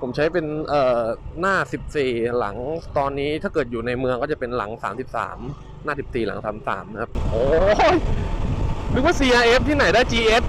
ผมใช้เป็นเอ่อหน้า 14 หลังตอนนี้ถ้าเกิดอยู่ในเมืองก็จะเป็นหลัง 33 หน้า 14 หลัง 33 นะครับ โอ้ยนึกว่า CRF ที่ไหนได้ GS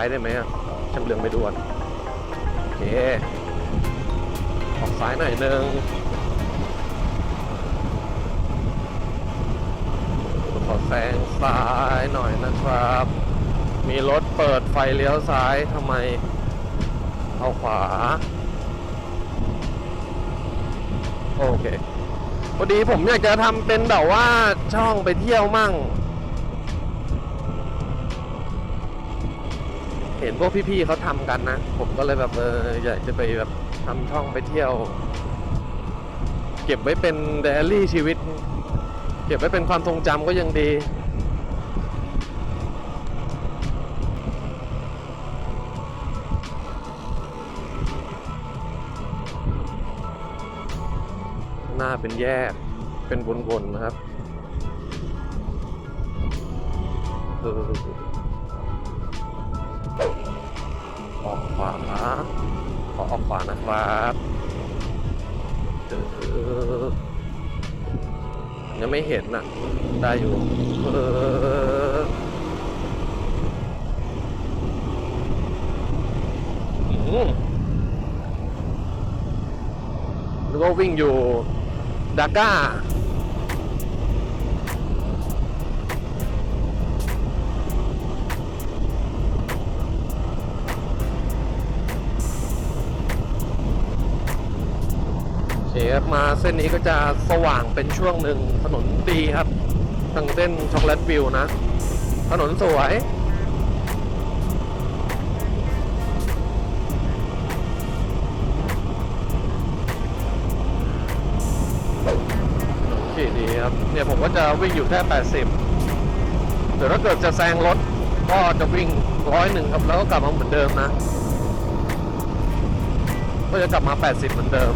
ายได้ไหมอะช่างเรืองไปด่วนโอเคออกซ้ายหน่อยหนึงขอแซงซ้ายหน่อยนะครับ มีรถเปิดไฟเลี้ยวซ้ายทำไม เอาขวา โอเคพอดีผมอยากจะทำเป็นแบบว่าช่องไปเที่ยวมั่ง เห็นพวกพี่ๆเขาทำกันนะ ผมก็เลยแบบเอออยากจะไปแบบทำช่องไปเที่ยว เก็บไว้เป็นไดอารี่ชีวิต เก็บไว้เป็นความทรงจำก็ยังดีหน้าเป็นแยกเป็นวนๆนะครับ อออกขวานะครับเออยังไม่เห็นน่ะ ได้อยู่เอออืมนึกว่าวิ่งอยู่ดาก้า เคครับมาเส้นนี้ก็จะสว่างเป็นช่วงหนึ่งถนนดีครับทางเส้นช็อกโกแลตวิวนะ ถนนสวยโอเคดีครับ เนี่ยผมก็จะวิ่งอยู่แค่ 80เดี๋ยวถ้าเกิดจะแซงรถก็จะวิ่งร้อยหนึ่งครับ แล้วก็กลับมาเหมือนเดิมนะ ก็จะกลับมา 80 เหมือนเดิม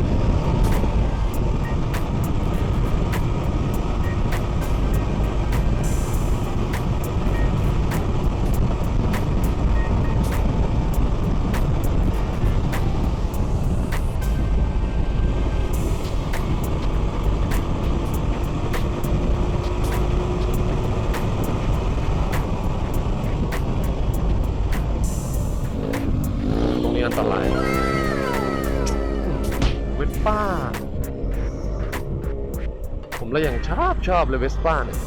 ผมเลยยังชอบชอบเลยเวสป้าเนี่ย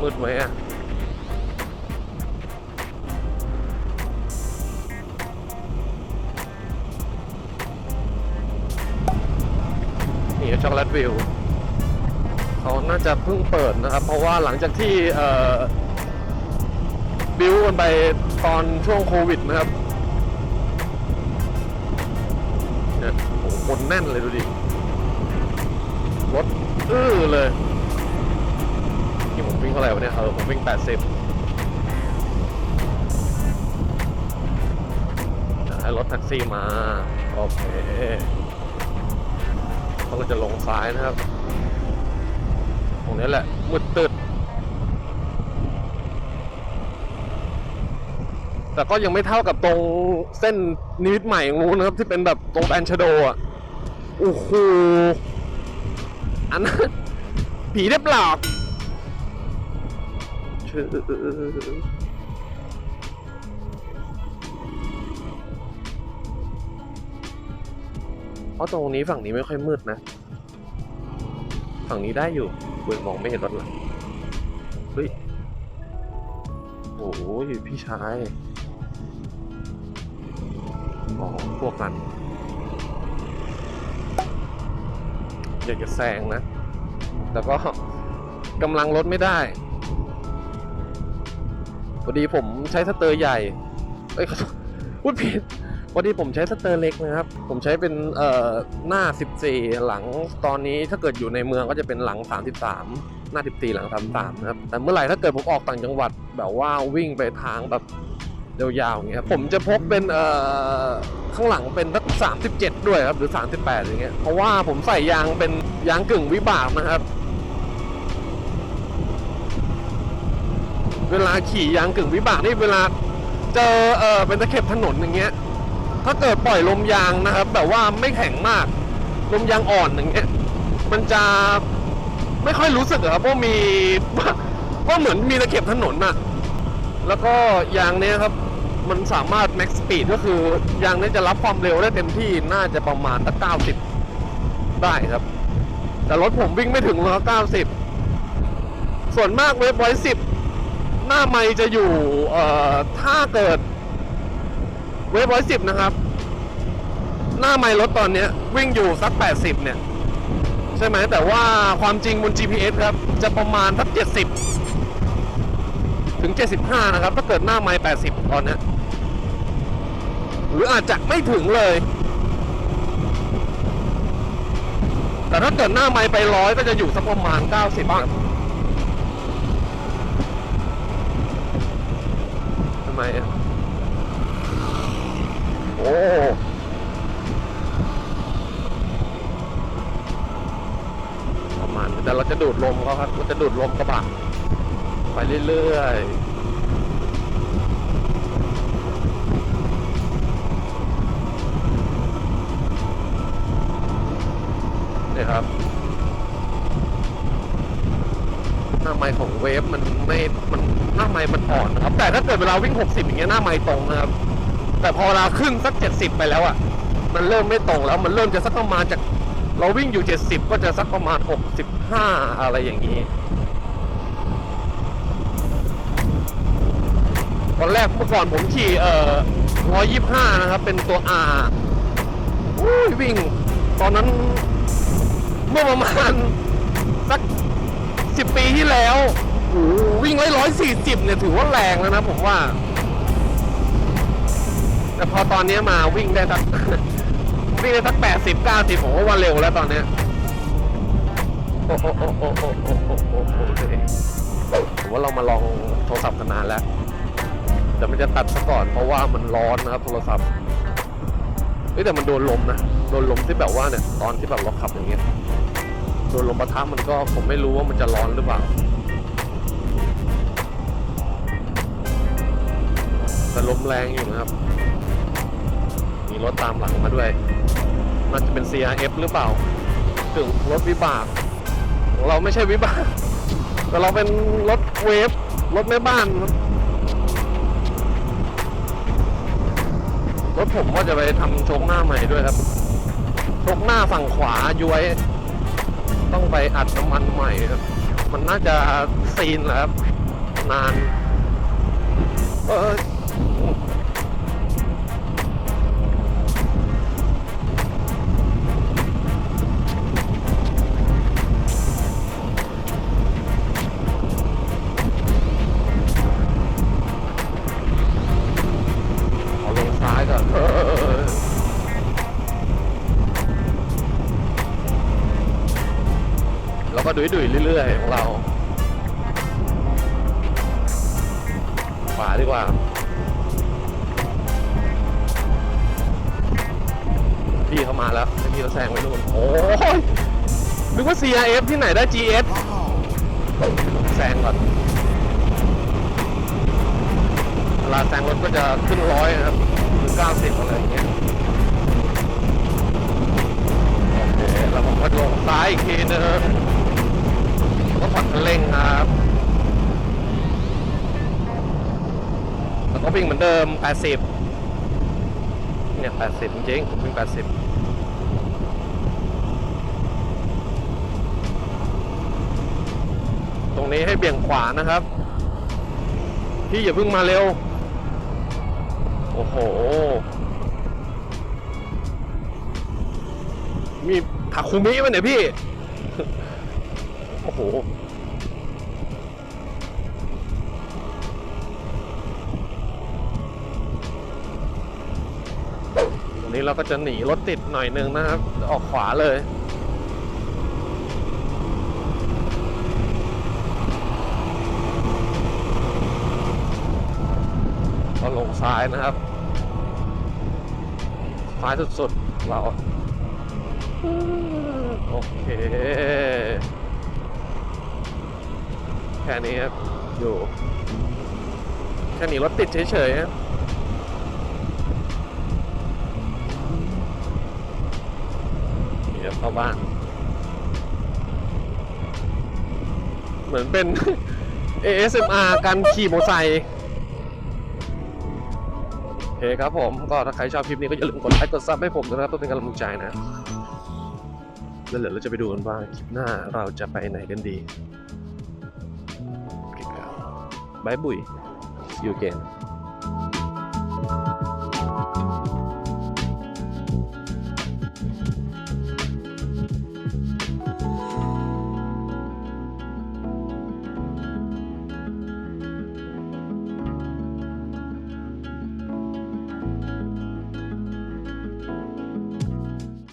มืดไหมอะนี่ช็อกโกแลตวิว เขาน่าจะเพิ่งเปิดนะครับ เพราะว่าหลังจากที่บิวกันไปตอนช่วงโควิดนะครับเนี่ยโอ้โหคนแน่นเลยดูดิรถอื้อเลยนี่ผมวิ่งเท่าไหร่วะเนี่ยเออผมวิ่ง 80ให้รถแท็กซี่มา โอเคเขาก็จะลงซ้ายนะครับ รงนี้แหละมืดตึดแต่ก็ยังไม่เท่ากับตรงเส้นนิมิตใหม่ของนู้นะครับ ที่เป็นแบบตรงแบนชโดอะโอ้โหอันนั้นผีได้เปล่าเพราะตรงนี้ฝั่งนี้ไม่ค่อยมืดนะ ฝั่งนี้ได้อยู่ เว้ยมองไม่เห็นรถหลังเฮ้ยโอ้โหพี่ชายอ๋อพวกกันอยากจะแซงนะ แต่ก็กำลังรถไม่ได้พอดีผมใช้สเตอร์ใหญ่เอ้ยขอโทษพูดผิด พอดีผมใช้สเตอร์เล็กนะครับ ผมใช้เป็นเอ่อหน้า 14 หลังตอนนี้ถ้าเกิดอยู่ในเมืองก็จะเป็นหลัง 33 หน้า 14 หลัง 33 นะครับ แต่เมื่อไหร่ถ้าเกิดผมออกต่างจังหวัดแบบว่าวิ่งไปทางแบบยาวๆอย่างเงี้ยผมจะพกเป็นเอ่อข้างหลังเป็นสัก37 ด้วยครับหรือ 38 อย่างเงี้ยเพราะว่าผมใส่ยางเป็นยางกึ่งวิบากนะครับเวลาขี่ยางกึ่งวิบากนี่เวลาเจอเออเป็นตะเข็บถนนอย่างเงี้ย ถ้าเกิดปล่อยลมยางนะครับ แบบว่าไม่แข็งมาก ลมยางอ่อนอย่างเงี้ย มันจะไม่ค่อยรู้สึกครับว่ามีว่าเหมือนมีตะเข็บถนนน่ะแล้วก็ยางเนี้ยครับ มันสามารถ max speed ก็คือยางเนี้ยจะรับความเร็วได้เต็มที่น่าจะประมาณตั้ง90ได้ครับ แต่รถผมวิ่งไม่ถึงร้อยเก้าสิบส่วนมากเว็บไว้สิบหน้าไม่จะอยู่ เอ่อ ถ้าเกิด เว็บร้อยสิบนะครับ หน้าไม่รถตอนเนี้ย วิ่งอยู่สัก 80 เนี่ย ใช่ไหมแต่ว่าความจริงบน GPS ครับ จะประมาณสัก 70 ถึง 75 นะครับ ถ้าเกิดหน้าไม่80 ตอนนี้หรืออาจจะไม่ถึงเลย แต่ถ้าเกิดหน้าไม่ไปร้อยก็จะอยู่สักประมาณ 90ครับทำไมอะ โอ้ประมาณแต่เราจะดูดลมเขาครับเราจะดูดลมกระบะไปเรื่อยๆนี่ครับหน้าไม้ของเวฟมันไม่ มันหน้าไม้มันอ่อนนะครับ แต่ถ้าเกิดเวลาวิ่ง 60 อย่างเงี้ยหน้าไม้ตรงนะครับ แต่พอเวลาขึ้นสัก 70 ไปแล้วอะ่ะ มันเริ่มไม่ตรงแล้ว มันเริ่มจะสักประมาณจาก เราวิ่งอยู่ 70 ก็จะสักประมาณ 65 อะไรอย่างนี้ตอนแรกเมื่อก่อนผมขี่เอ่อ125 นะครับ เป็นตัว R อุ้ยวิ่ง ตอนนั้นเมื่อประมาณสัก 10 ปีที่แล้วโอ้วิ่งไว้140 เนี่ยถือว่าแรงแล้วนะผมว่า แต่พอตอนนี้มาวิ่งได้สักวิ่งได้สักแปดสิบเก้าสิบผมว่าเร็วแล้วตอนเนี้ยโอ้โหผมว่าเรามาลองโทรศัพท์กันนานแล้วแต่มันจะตัดซะก่อนเพราะว่ามันร้อนนะครับโทรศัพท์เฮ้แต่มันโดนลมนะ โดนลมที่แบบว่าเนี่ย ตอนที่แบบเราขับอย่างเงี้ย โดนลมปะทะมันก็ผมไม่รู้ว่ามันจะร้อนหรือเปล่า แต่ลมแรงอยู่นะครับ รถตามหลังมาด้วย มันจะเป็น CRF หรือเปล่า ถึงรถวิบากเราไม่ใช่วิบาก แต่เราเป็นรถเวฟ รถแม่บ้าน รถผมว่าจะไปทำโชคหน้าใหม่ด้วยครับโชคหน้าฝั่งขวาย้วย ต้องไปอัดน้ำมันใหม่ครับ มันน่าจะซีนแหละครับ นาน เออ แล้วก็ดุยดุยเรื่อยๆของเราขวาดีกว่าพี่เข้ามาแล้วพี่เราแซงไปนู่นโอ้ยนึกว่า CRF ที่ไหนได้ GS แซงก่อนเวลาแซงรถก็จะขึ้นร้อยนะครับหรือเก้าสิบอะไรอย่างเงี้ยโอเคแล้วผมก็ลงซ้ายอีกทีนึง เร่งครับแล้วก็วิ่งเหมือนเดิม 80 เนี่ย 80 จริงๆวิ่ง 80ตรงนี้ให้เบี่ยงขวานะครับ พี่อย่าเพิ่งมาเร็ว โอ้โห มีถักคุมิมันเนี่ยพี่ โอ้โห นนี้เราก็จะหนีรถติดหน่อยนึงนะครับ ออกขวาเลยก็ลงซ้ายนะครับซ้ายสุดๆเราโอเค แค่นี้ครับ อยู่ แค่นี้รถติดเฉยๆครับ นี่ครับเข้าบ้าน เหมือนเป็น ASMR การขี่มอเตอร์ไซค์โอเคครับผม ก็ถ้าใครชอบคลิปนี้ก็อย่าลืมกดไลค์กดซับให้ผมด้วยนะครับเพื่อเป็นกำลังใจนะ แล้วเดี๋ยวเราจะไปดูกันว่าคลิปหน้าเราจะไปไหนกันดีเคครับบายบุย see you again